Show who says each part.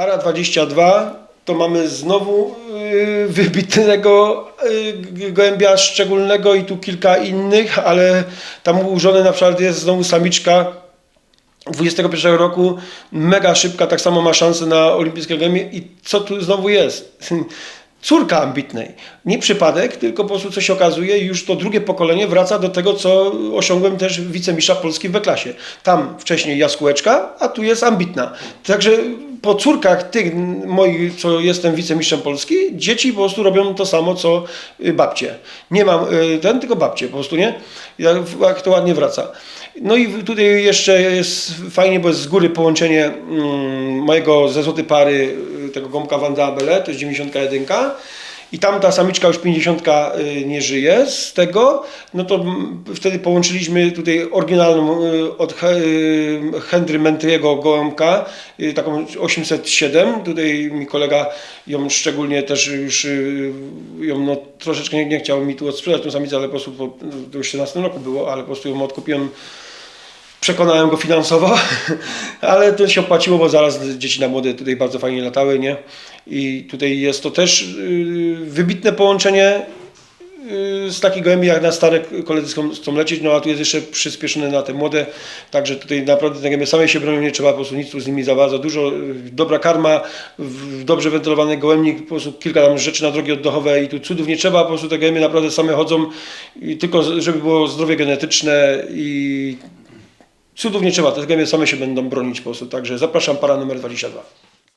Speaker 1: Para 22 to mamy znowu y, wybitnego y, gołębia szczególnego i tu kilka innych, ale tam ułożone na przykład jest znowu samiczka 21 roku, mega szybka, tak samo ma szansę na olimpijskie gołębie i co tu znowu jest? Córka ambitnej. Nie przypadek, tylko po prostu co się okazuje, już to drugie pokolenie wraca do tego, co osiągłem też wicemistrza Polski w B-klasie. Tam wcześniej jaskółeczka, a tu jest ambitna. Także po córkach tych moich, co jestem wicemistrzem Polski, dzieci po prostu robią to samo, co y, babcie. Nie mam y, ten, tylko babcie po prostu, nie? Jak, to ładnie wraca. No i tutaj jeszcze jest fajnie, bo jest z góry połączenie mm, mojego ze złotej pary, y, tego gąbka Wanda Abele, to jest 91. I tam ta samiczka już 50 y, nie żyje z tego, no to wtedy połączyliśmy tutaj oryginalną y, od y, Henry Mentriego gołąbka, taką 807. Tutaj mi kolega ją szczególnie też już ją no, troszeczkę nie, nie chciał mi tu odsprzedać tą samicę, ale po prostu po, to już w 17 roku było, ale po prostu ją odkupiłem przekonałem go finansowo, ale to się opłaciło, bo zaraz dzieci na młode tutaj bardzo fajnie latały, nie? I tutaj jest to też yy, wybitne połączenie yy, z takich gołębi jak na stare koledzy chcą, lecieć, no a tu jest jeszcze przyspieszone na te młode, także tutaj naprawdę te gęby same się bronią, nie trzeba po prostu nic z nimi za bardzo dużo, dobra karma, dobrze wentylowany gołębnik, po prostu kilka tam rzeczy na drogi oddechowe i tu cudów nie trzeba, po prostu te gęby naprawdę same chodzą i tylko żeby było zdrowie genetyczne i Cudów nie trzeba, te gemy same się będą bronić po prostu. Także zapraszam para numer 22.